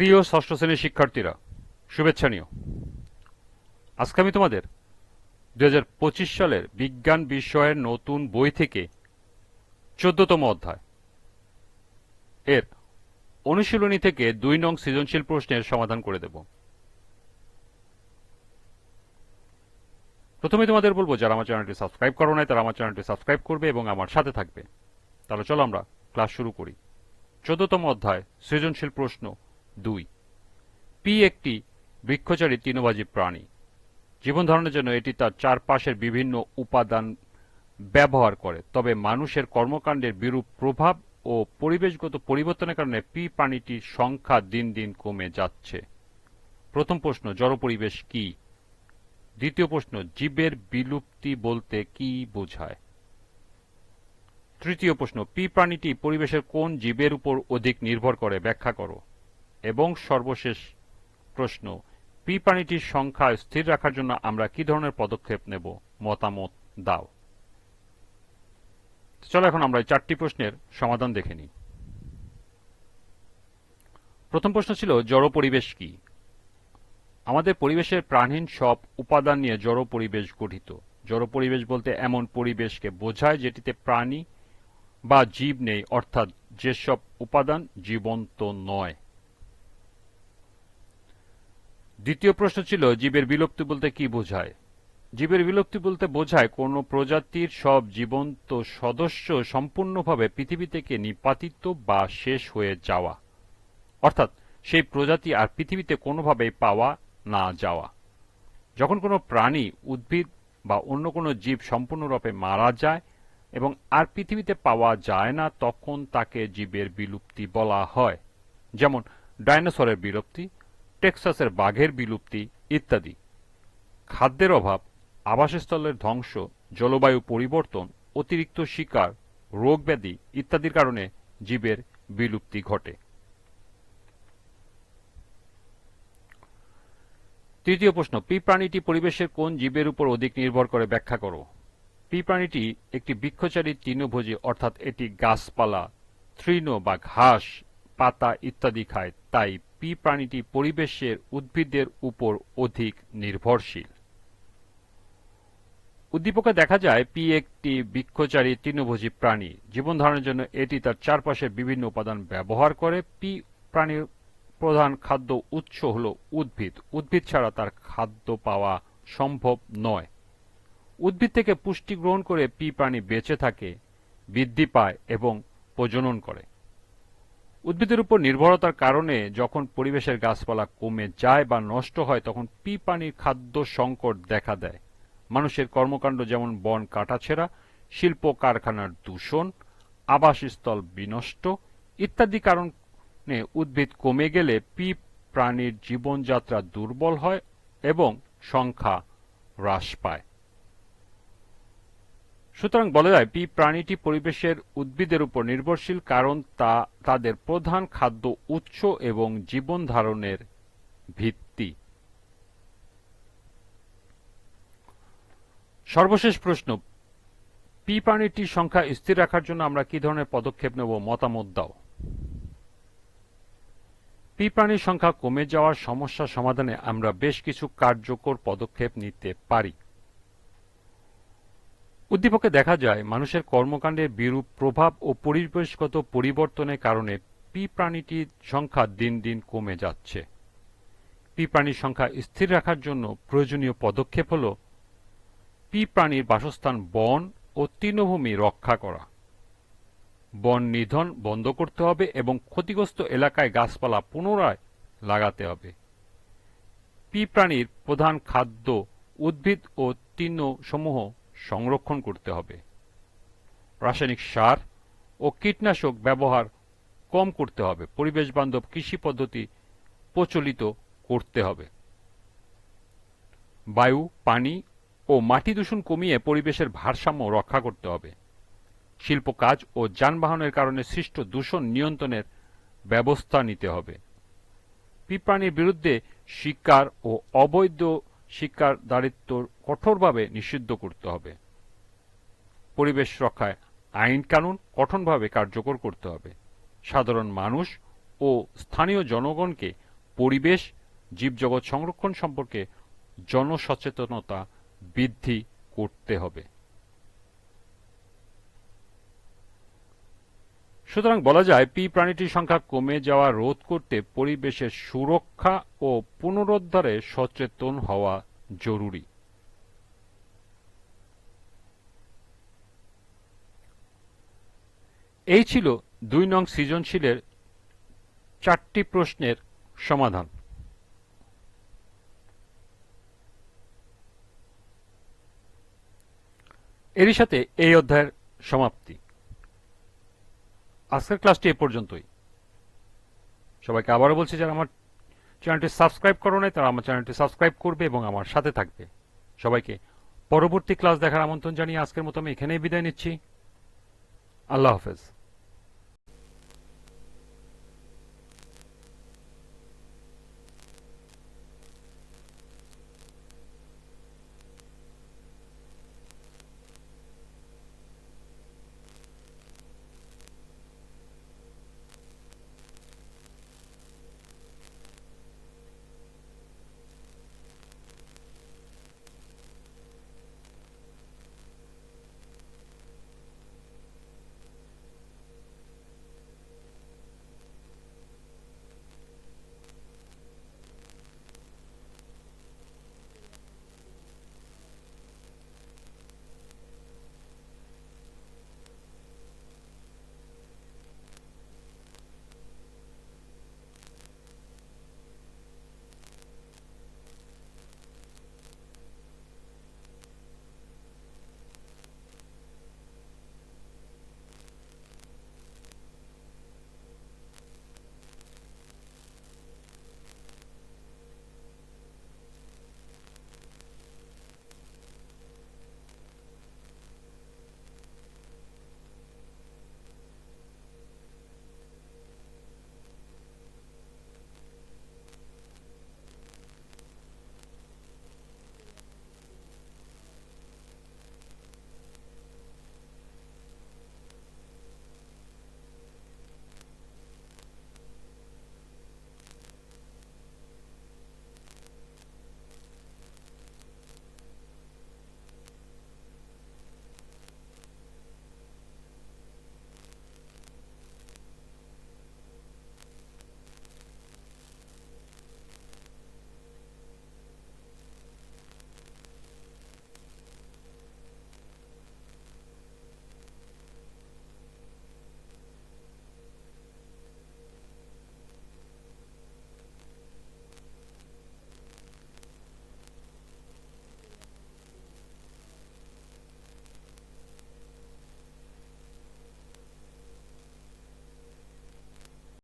প্রিয় ষষ্ঠ শ্রেণির শিক্ষার্থীরা, শুভেচ্ছা নিও। আজকে আমি তোমাদের দু হাজার পঁচিশ সালের বিজ্ঞান বিষয়ের নতুন বই থেকে চোদ্দতম অধ্যায় এর অনুশীলনী থেকে দুই নং সৃজনশীল প্রশ্নের সমাধান করে দেব। প্রথমে তোমাদের বলব, যারা আমার চ্যানেলটি সাবস্ক্রাইব করো নাই, তারা আমার চ্যানেলটি সাবস্ক্রাইব করবে এবং আমার সাথে থাকবে। তাহলে চলো আমরা ক্লাস শুরু করি। চোদ্দতম অধ্যায়, সৃজনশীল প্রশ্ন। দুই। পি একটি বৃক্ষচারী তৃণবাজী প্রাণী। জীবন ধারণের জন্য এটি তার চারপাশের বিভিন্ন উপাদান ব্যবহার করে। তবে মানুষের কর্মকাণ্ডের বিরূপ প্রভাব ও পরিবেশগত পরিবর্তনের কারণে পি প্রাণীটির সংখ্যা দিন দিন কমে যাচ্ছে। প্রথম প্রশ্ন, জড় পরিবেশ কি? দ্বিতীয় প্রশ্ন, জীবের বিলুপ্তি বলতে কি বোঝায়? তৃতীয় প্রশ্ন, পি প্রাণীটি পরিবেশের কোন জীবের উপর অধিক নির্ভর করে? ব্যাখ্যা করো। এবং সর্বশেষ প্রশ্ন পি প্রাণীটির সংখ্যা স্থির রাখার জন্য আমরা কি ধরনের পদক্ষেপ নেব? মতামত দাও। চলো এখন আমরা এই চারটি প্রশ্নের সমাধান দেখে নিই। প্রথম প্রশ্ন ছিল, জড় পরিবেশ কি? আমাদের পরিবেশের প্রাণহীন সব উপাদান নিয়ে জড় পরিবেশ গঠিত। জড় পরিবেশ বলতে এমন পরিবেশকে বোঝায় যেটিতে প্রাণী বা জীব নেই, অর্থাৎ যেসব উপাদান জীবন্ত নয়। দ্বিতীয় প্রশ্ন ছিল, জীবের বিলুপ্তি বলতে কি বোঝায়? জীবের বিলুপ্তি বলতে বোঝায়, কোন প্রজাতির সব জীবন্ত সদস্য সম্পূর্ণভাবে পৃথিবী থেকে নিপাতিত বা শেষ হয়ে যাওয়া। অর্থাৎ, সেই প্রজাতি আর পৃথিবীতে কোনোভাবেই পাওয়া না যাওয়া। যখন কোনো প্রাণী, উদ্ভিদ বা অন্য কোনো জীব সম্পূর্ণরূপে মারা যায় এবং আর পৃথিবীতে পাওয়া যায় না, তখন তাকে জীবের বিলুপ্তি বলা হয়। যেমন, ডাইনোসরের বিলুপ্তি টেক্সাসের বাঘের বিলুপ্তি ইত্যাদি। খাদ্যের অভাব, আবাসস্থলের ধ্বংস, জলবায়ু পরিবর্তন, অতিরিক্ত শিকার, রোগ ব্যাধি ইত্যাদির কারণে জীবের বিলুপ্তি ঘটে। তৃতীয় প্রশ্ন, পি প্রাণীটি পরিবেশের কোন জীবের উপর অধিক নির্ভর করে ব্যাখ্যা করো? পি প্রাণীটি একটি বৃক্ষচারী তৃণভোজী, অর্থাৎ এটি গাছপালা, তৃণ বা ঘাস পাতা ইত্যাদি খায়, তাই পি প্রাণীটি পরিবেশের উদ্ভিদের উপর অধিক নির্ভরশীল। উদ্দীপকে দেখা যায়, পি একটি বৃক্ষচারী তৃণভোজী প্রাণী। জীবন ধারণের জন্য এটি তার চারপাশের বিভিন্ন উপাদান ব্যবহার করে। পি প্রাণীর প্রধান খাদ্য উৎস হল উদ্ভিদ। উদ্ভিদ ছাড়া তার খাদ্য পাওয়া সম্ভব নয়। উদ্ভিদ থেকে পুষ্টি গ্রহণ করে পি প্রাণী বেঁচে থাকে, বৃদ্ধি পায় এবং প্রজনন করে। উদ্ভিদের উপর নির্ভরতার কারণে যখন পরিবেশের গাছপালা কমে যায় বা নষ্ট হয়, তখন পি প্রাণীর খাদ্য সংকট দেখা দেয়। মানুষের কর্মকাণ্ড যেমন বন কাটাছেড়া, শিল্প কারখানার দূষণ, আবাসস্থল বিনষ্ট ইত্যাদি কারণে উদ্ভিদ কমে গেলে পি প্রাণীর জীবনযাত্রা দুর্বল হয় এবং সংখ্যা হ্রাস পায়। সুতরাং বলা যায়, পি প্রাণীটি পরিবেশের উদ্ভিদের উপর নির্ভরশীল কারণ তা, তাদের প্রধান খাদ্য উৎস এবং জীবন ধারণের ভিত্তি। সর্বশেষ প্রশ্ন, পি প্রাণীটির সংখ্যা স্থির রাখার জন্য আমরা কি ধরনের পদক্ষেপ নেব? মতামত দাও। পি প্রাণীর সংখ্যা কমে যাওয়ার সমস্যা সমাধানে আমরা বেশ কিছু কার্যকর পদক্ষেপ নিতে পারি। উদ্দীপকে দেখা যায়, মানুষের কর্মকাণ্ডের বিরূপ প্রভাব ও পরিবেশগত পরিবর্তনের কারণে পি প্রাণীটির সংখ্যা দিন দিন কমে যাচ্ছে। পি প্রাণীর সংখ্যা স্থির রাখার জন্য প্রয়োজনীয় পদক্ষেপ হল পি প্রাণীর বাসস্থান বন ও তৃণভূমি রক্ষা করা। বন নিধন বন্ধ করতে হবে এবং ক্ষতিগ্রস্ত এলাকায় গাছপালা পুনরায় লাগাতে হবে। পি প্রাণীর প্রধান খাদ্য উদ্ভিদ ও তৃণ সমূহ সংরক্ষণ করতে হবে। রাসায়নিক সার ও কীটনাশক ব্যবহার কম করতে হবে। পরিবেশ বান্ধব কৃষি পদ্ধতি প্রচলিত করতে হবে। বায়ু, পানি ও মাটি দূষণ কমিয়ে পরিবেশের ভারসাম্য রক্ষা করতে হবে। শিল্প কাজ ও যানবাহনের কারণে সৃষ্ট দূষণ নিয়ন্ত্রণের ব্যবস্থা নিতে হবে। পিপ্রাণীর বিরুদ্ধে শিকার ও অবৈধ শিকার দারিদ্র কঠোরভাবে নিষিদ্ধ করতে হবে। পরিবেশ রক্ষায় আইন কানুন কঠোরভাবে কার্যকর করতে হবে। সাধারণ মানুষ ও স্থানীয় জনগণকে পরিবেশ, জীবজগৎ সংরক্ষণ সম্পর্কে জনসচেতনতা বৃদ্ধি করতে হবে। সুতরাং বলা যায়, পি প্রাণীটির সংখ্যা কমে যাওয়া রোধ করতে পরিবেশের সুরক্ষা ও পুনরুদ্ধারে সচেতন হওয়া জরুরি। এই ছিল দুই নং সৃজনশীলের চারটি প্রশ্নের সমাধান। এরই সাথে এই অধ্যায়ের সমাপ্তি। আজকের ক্লাসটি এ পর্যন্তই। সবাইকে আবারও বলছি, যারা আমার চ্যানেলটি সাবস্ক্রাইব করো নাই, তারা আমার চ্যানেলটি সাবস্ক্রাইব করবে এবং আমার সাথে থাকবে। সবাইকে পরবর্তী ক্লাস দেখার আমন্ত্রণ জানিয়ে আজকের মতো আমি এখানেই বিদায় নিচ্ছি। আল্লাহ হাফেজ।